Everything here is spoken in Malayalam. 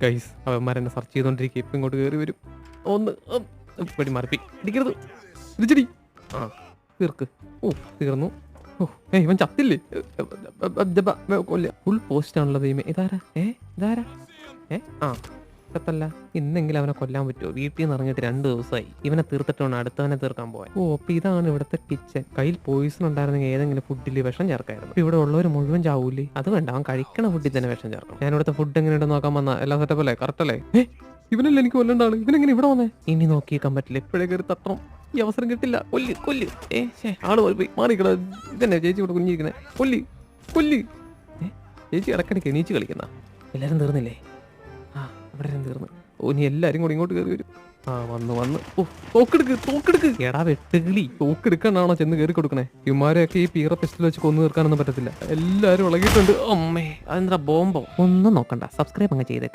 ഗൈസ് അവന്മാരെന്നെ സെർച്ച് ചെയ്തോണ്ടിരിക്കും ഇപ്പം ഇങ്ങോട്ട് കയറി വരും ഒന്ന് പടി മറപ്പി ഇടിക്കരുത് ഇടിച്ചടി ആ തീർക്ക് ഓ തീർന്നു ഓ ഏ ഇവൻ ചത്തില്ലേ കൊല്ല ഫുൾ പോസ്റ്റ് ആണല്ലോ ദൈവമേ ഇതാരാ ഏ ഇതാരാ ഏ ആ ചത്തല്ല ഇന്നെങ്കിലും അവനെ കൊല്ലാൻ പറ്റുമോ വീട്ടിൽ നിന്ന് ഇറങ്ങിയിട്ട് രണ്ട് ദിവസമായി. ഇവനെ തീർത്തിട്ടാണ് അടുത്തവനെ തീർക്കാൻ പോയത് ഓ അപ്പൊ ഇതാണ് ഇവിടുത്തെ കിച്ചൻ കയ്യിൽ പോയിസൺ ഉണ്ടായിരുന്നെങ്കിൽ ഏതെങ്കിലും ഫുഡിൽ വിഷം ചേർക്കായിരുന്നു. ഇവിടെ ഉള്ളവർ മുഴുവൻ ചാവൂലേ? അത് വേണ്ട അവൻ കഴിക്കണ ഫുഡിൽ തന്നെ വിഷം ചേർക്കും ഞാൻ ഇവിടുത്തെ ഫുഡ് എങ്ങനെ എങ്ങനെയുണ്ടെന്ന് നോക്കാൻ വന്ന എല്ലാ സെറ്റപ്പ് അല്ലേ? കറക്റ്റ് അല്ലേ? എനിക്ക് കൊല്ലണ്ടാണ് ഇവനെങ്ങനെ ഇവിടെ വന്നേ? ഇനി നോക്കിയേക്കാൻ പറ്റില്ല. ഇപ്പോഴേ കയറി തട്ടണം. ഈ അവസരം കിട്ടില്ല. കൊല്ലി കൊല്ലി. ആൾ പോയി മാറിക്കണ ഇതന്നെ ചേച്ചി ഇവിടെ കുഞ്ഞിരിക്കണേ കൊല്ലി കൊല്ല്. ചേച്ചി ഇടക്കിടയ്ക്ക് എണീച്ച് കളിക്കുന്ന എല്ലാവരും തീർന്നില്ലേ? എല്ലാം തീർന്നു. ഓ ഇനി എല്ലാരും കൂടി ഇങ്ങോട്ട് കയറി വരും. ആ വന്ന് വന്ന്. ഓ തോക്കെടുക്ക് തോക്കെടുക്ക്. എടാ വെട്ടുകിളി. തോക്കെടുക്കാനാണോ ചെന്ന് കയറി കൊടുക്കണേ? ഇമാരെയൊക്കെ ഈ പീറ പെസ്റ്റിൽ വെച്ച് കൊന്നു തീർക്കാനൊന്നും പറ്റത്തില്ല. എല്ലാരും ഇളകിയിട്ടുണ്ട്. അമ്മേ അതെന്താ ബോംബോ? ഒന്നും നോക്കണ്ട. സബ്സ്ക്രൈബ് അങ്ങ് ചെയ്തേക്ക്.